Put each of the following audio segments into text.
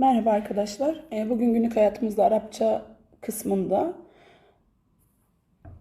Merhaba arkadaşlar. Ee, Bugün günlük hayatımızda Arapça kısmında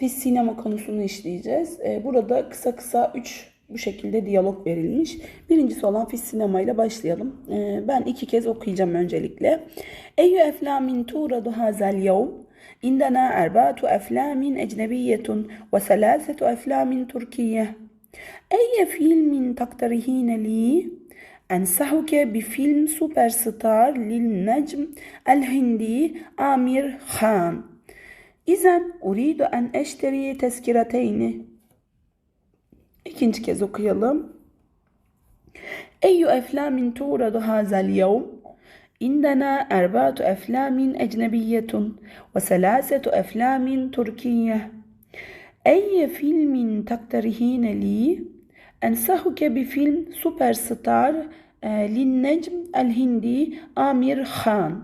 biz sinema konusunu işleyeceğiz. Ee, Burada kısa kısa üç bu şekilde diyalog verilmiş. Birincisi olan fis sinema ile başlayalım. Ee, Ben iki kez okuyacağım öncelikle. Eyyü eflamin tuğradu hazel yevm. İndena erbatu eflamin ecnebiyetun ve selasetu eflamin Türkiye. Eyye filmin taktarihine li? أنصحك بفيلم سوبر ستار للنجم الهندي آمير خان إذا أريد أن أشتري تذكرتين İkinci kez okuyalım. أي أفلام تورد هذا اليوم؟ عندنا أربعة أفلام أجنبية وثلاثة أفلام تركية أي فيلم تقترحين لي؟ أنصحك بفيلم سوبر ستار آه، للنجم الهندي آمير خان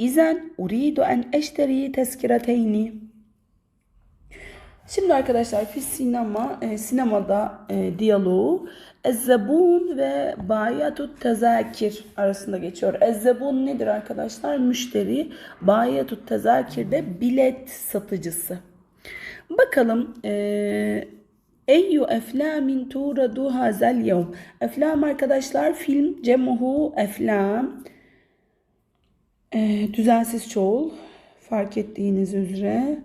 إذا أريد أن أشتري تذكرتين Şimdi arkadaşlar fi sinema e, sinemada e, diyaloğu Ezzebun ve Bayatut Tezakir arasında geçiyor. Ezzebun nedir arkadaşlar? Müşteri. Bayatut Tezakir de bilet satıcısı. Bakalım e, Eyyü eflamin turadu hazel yevm. Eflam arkadaşlar film cemuhu eflam. E, düzensiz çoğul. Fark ettiğiniz üzere.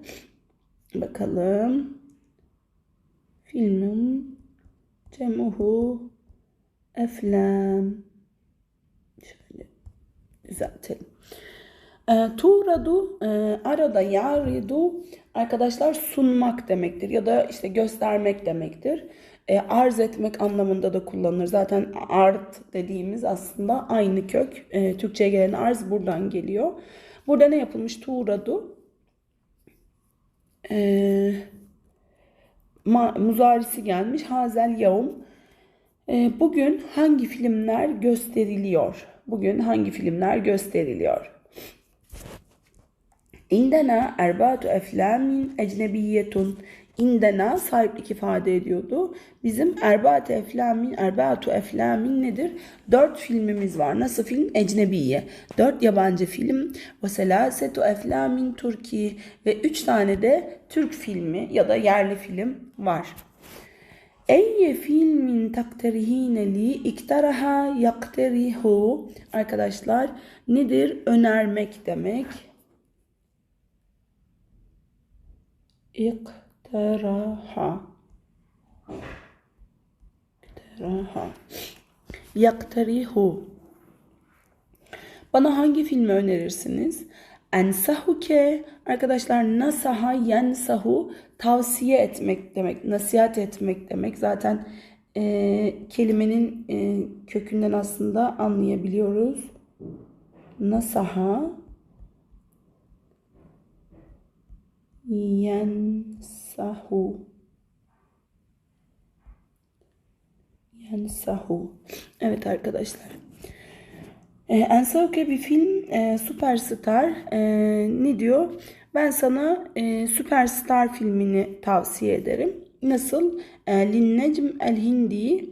Bakalım. Filmin cemuhu eflam. Şöyle düzeltelim. E, tuğradu e, arada yaridu arkadaşlar sunmak demektir ya da işte göstermek demektir. E, arz etmek anlamında da kullanılır. Zaten art dediğimiz aslında aynı kök. E, Türkçe'ye gelen arz buradan geliyor. Burada ne yapılmış? Tuğradu e, ma, muzarisi gelmiş. Hazel yavum. E, bugün hangi filmler gösteriliyor? Bugün hangi filmler gösteriliyor? İndena erbatu eflamin ecnebiyetun. İndena sahiplik ifade ediyordu. Bizim erbatu eflamin, erbatu eflamin nedir? Dört filmimiz var. Nasıl film? Ecnebiye. Dört yabancı film. Ve selasetu eflamin Türkiye. Ve üç tane de Türk filmi ya da yerli film var. Eyye filmin takterihine li iktaraha yakterihu. Arkadaşlar nedir? Önermek demek. İktaraha. İktaraha. Yaktarihu. Bana hangi filmi önerirsiniz? Ensahuke arkadaşlar nasaha yensahu tavsiye etmek demek, nasihat etmek demek. Zaten e, kelimenin e, kökünden aslında anlayabiliyoruz. Nasaha yensahu yensahu evet arkadaşlar. Ee, Ensahuke bir film e, Superstar e, ne diyor? Ben sana e, Superstar filmini tavsiye ederim. Nasıl? E, Linnecm el Hindi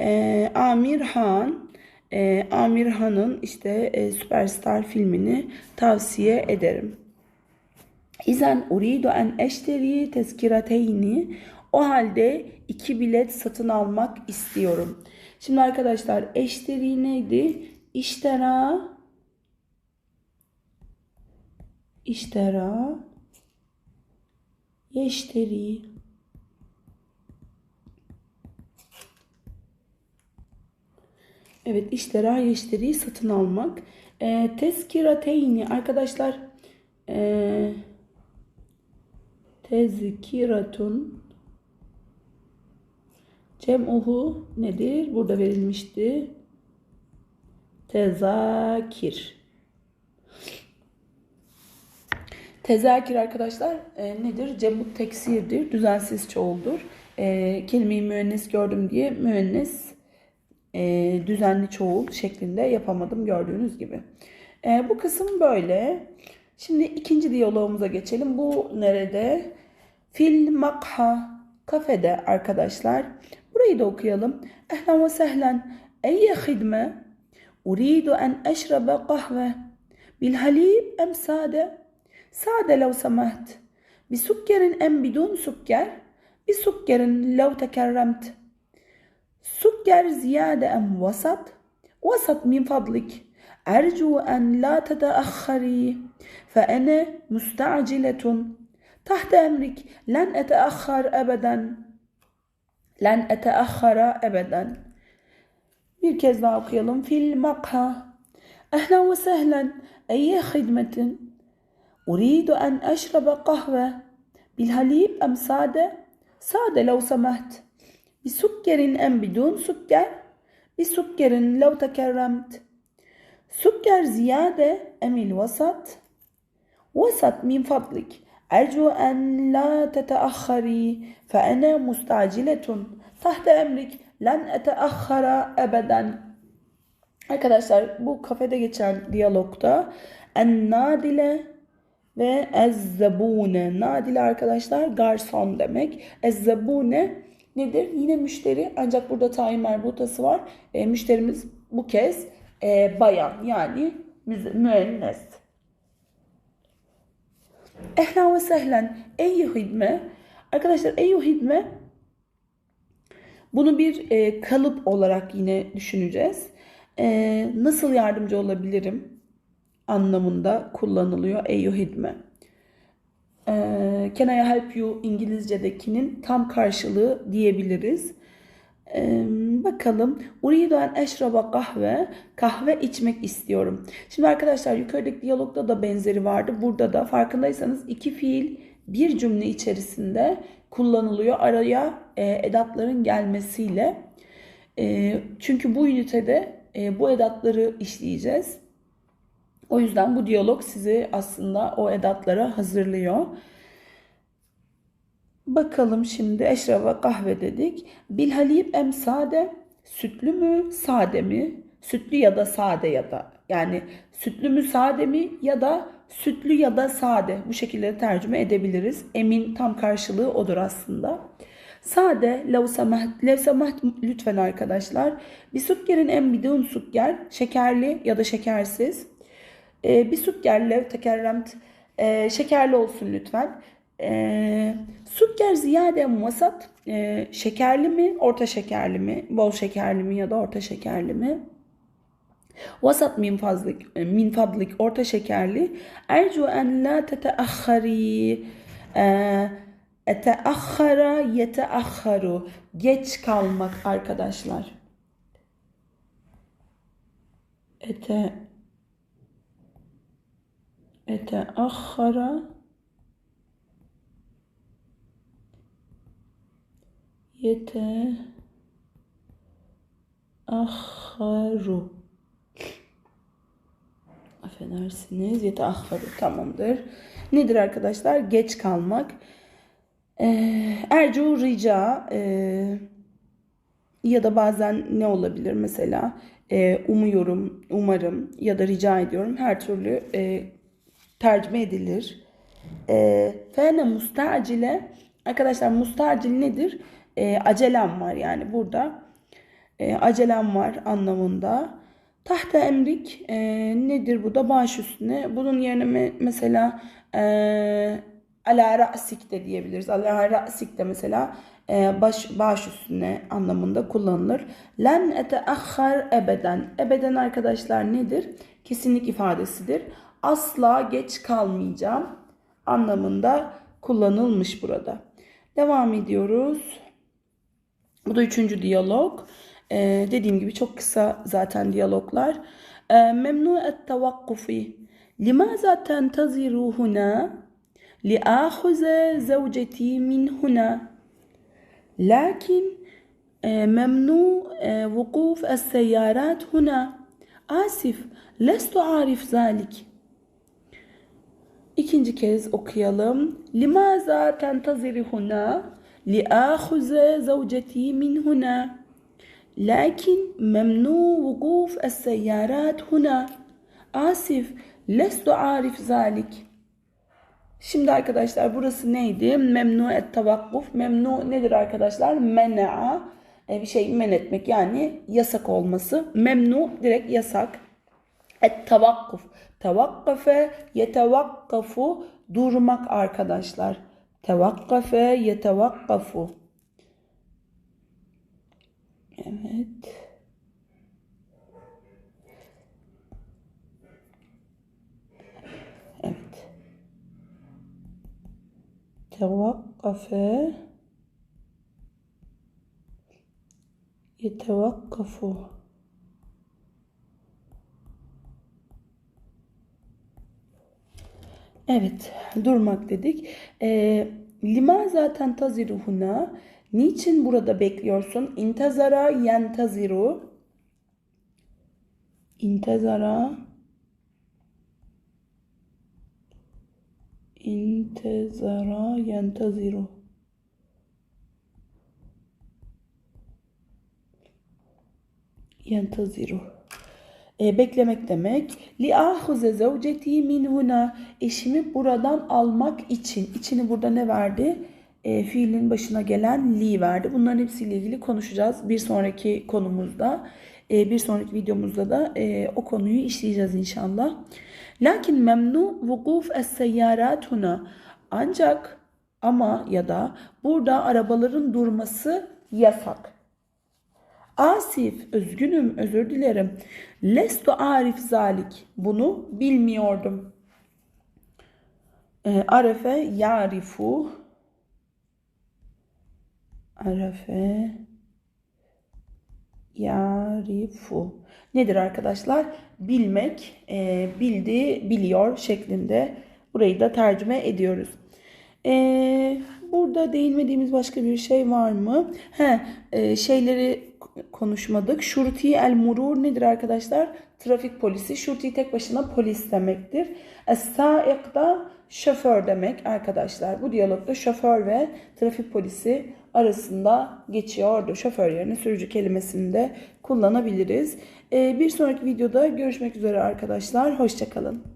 e, Amir Han e, Amir Han'ın işte e, Superstar filmini tavsiye ederim İzen uridu en eşteri tezkirateyni. O halde iki bilet satın almak istiyorum. Şimdi arkadaşlar eşteri neydi? İştera İştera Yeşteri Evet iştera yeşteriyi satın almak. E, tezkirateyni arkadaşlar eee tezkiratun cem'uhu nedir? Burada verilmişti. Tezakir. Tezakir arkadaşlar e, nedir? Cemut teksirdir. Düzensiz çoğuldur. E, kelimeyi müennes gördüm diye müennes e, düzenli çoğul şeklinde yapamadım gördüğünüz gibi. E, bu kısım böyle. Şimdi ikinci diyalogumuza geçelim. Bu nerede? Fil makha kafede arkadaşlar. Burayı da okuyalım. Ehlen ve sehlen. Eyye hidme. أريد أن أشرب قهوة بالحليب أم سادة سادة لو سمحت بسكر أم بدون سكر بسكر لو تكرمت سكر زيادة أم وسط وسط من فضلك أرجو أن لا تتأخري فأنا مستعجلة تحت أمرك لن أتأخر أبدا لن أتأخر أبدا Bir kez daha okuyalım. Fil makha. Ehlen ve sehlen. أريد أن أشرب قهوة بالحليب أم سادة؟ سادة لو سمحت بسكر أم بدون سكر؟ بسكر لو تكرمت سكر زيادة أم الوسط؟ وسط من فضلك أرجو أن لا تتأخري فأنا مستعجلة تحت أمرك لن أتأخر أبدا Arkadaşlar bu kafede geçen diyalogda en nadile ve ezzebune. Nadile arkadaşlar garson demek. Ezzebune nedir? Yine müşteri ancak burada tayin merbutası var. E, müşterimiz bu kez e, bayan yani müze- müennes. Ehlen ve sehlen. Eyyü hidme. Arkadaşlar eyyü hidme bunu bir e, kalıp olarak yine düşüneceğiz. E, nasıl yardımcı olabilirim anlamında kullanılıyor eyyü hidme. E, can I help you İngilizce'dekinin tam karşılığı diyebiliriz. Bakalım. Uridu en eşraba kahve. Kahve içmek istiyorum. Şimdi arkadaşlar yukarıdaki diyalogda da benzeri vardı. Burada da farkındaysanız iki fiil bir cümle içerisinde kullanılıyor. Araya e, edatların gelmesiyle. E, çünkü bu ünitede e, bu edatları işleyeceğiz. O yüzden bu diyalog sizi aslında o edatlara hazırlıyor. Bakalım şimdi eşraba kahve dedik. Bil halib em sade. Sütlü mü sade mi? Sütlü ya da sade ya da. Yani sütlü mü sade mi ya da sütlü ya da sade. Bu şekilde tercüme edebiliriz. Emin tam karşılığı odur aslında. Sade, lev samaht, lev samaht lütfen arkadaşlar. Bir sukkerin en bidun sukker, şekerli ya da şekersiz. Ee, bir sukker lev tekerremt, ee, şekerli olsun lütfen. Ee, sukker ziyade vasat, ee, şekerli mi, orta şekerli mi, bol şekerli mi ya da orta şekerli mi? Vasat min fazlik, min fadlik orta şekerli. Ercu en la teteahhari. Eteahhara yeteahharu. Geç kalmak arkadaşlar. Ete eteahhara yete ahharu. Affedersiniz. Yeteahharu tamamdır. Nedir arkadaşlar? Geç kalmak. Ee, Ercu rica e, ya da bazen ne olabilir mesela e, umuyorum, umarım ya da rica ediyorum her türlü e, tercüme edilir. E, Fene mustacile arkadaşlar mustacil nedir? E, acelem var yani burada e, acelem var anlamında. Tahta emrik e, nedir bu da baş üstüne. Bunun yerine me- mesela e, ala ra'sik de diyebiliriz. Ala ra'sik de mesela e, baş, baş üstüne anlamında kullanılır. Len eteahhar ebeden. Ebeden arkadaşlar nedir? Kesinlik ifadesidir. Asla geç kalmayacağım anlamında kullanılmış burada. Devam ediyoruz. Bu da üçüncü diyalog. Ee, dediğim gibi çok kısa zaten diyaloglar. Ee, Memnu et tavakkufi. Limaza tenteziru huna? لآخذ زوجتي من هنا لكن آه، ممنوع آه، وقوف السيارات هنا آسف لست عارف ذلك İkinci kez okuyalım. Limaza tentaziri huna liahuze zavceti min huna. Lakin memnu vukuf es-seyyarat huna. Asif lestu arif zalik. Şimdi arkadaşlar burası neydi? Memnu et tavakkuf. Memnu nedir arkadaşlar? Men'a e, bir şey men etmek yani yasak olması. Memnu direkt yasak. Et-tavakkuf. Tevakkafe yetevakkafu durmak arkadaşlar. Tevakkafe yetevakkafu. Evet. Evet. Tevakkafe yetevakkafu. Evet, durmak dedik. Ee, limaza tentaziru huna? Niçin burada bekliyorsun? İntezara yentaziru. İntezara İntezara yentaziru. Yentaziru. E, beklemek demek. Li ahuze zevceti min huna. Eşimi buradan almak için. İçini burada ne verdi? E, fiilin başına gelen li verdi. Bunların hepsiyle ilgili konuşacağız bir sonraki konumuzda. E, bir sonraki videomuzda da e, o konuyu işleyeceğiz inşallah. Lakin memnu vukuf es seyyarat. Ancak ama ya da burada arabaların durması yasak. Asif, üzgünüm, özür dilerim. Lestu arif zalik. Bunu bilmiyordum. E, arefe yarifu. Arefe yarifu. Nedir arkadaşlar? Bilmek, e, bildi, biliyor şeklinde. Burayı da tercüme ediyoruz. E, burada değinmediğimiz başka bir şey var mı? He, e, şeyleri konuşmadık. Şurti el murur nedir arkadaşlar? Trafik polisi. Şurti tek başına polis demektir. Es-saik da şoför demek arkadaşlar. Bu diyalogda şoför ve trafik polisi arasında geçiyordu. Şoför yerine sürücü kelimesini de kullanabiliriz. Ee, bir sonraki videoda görüşmek üzere arkadaşlar. Hoşçakalın.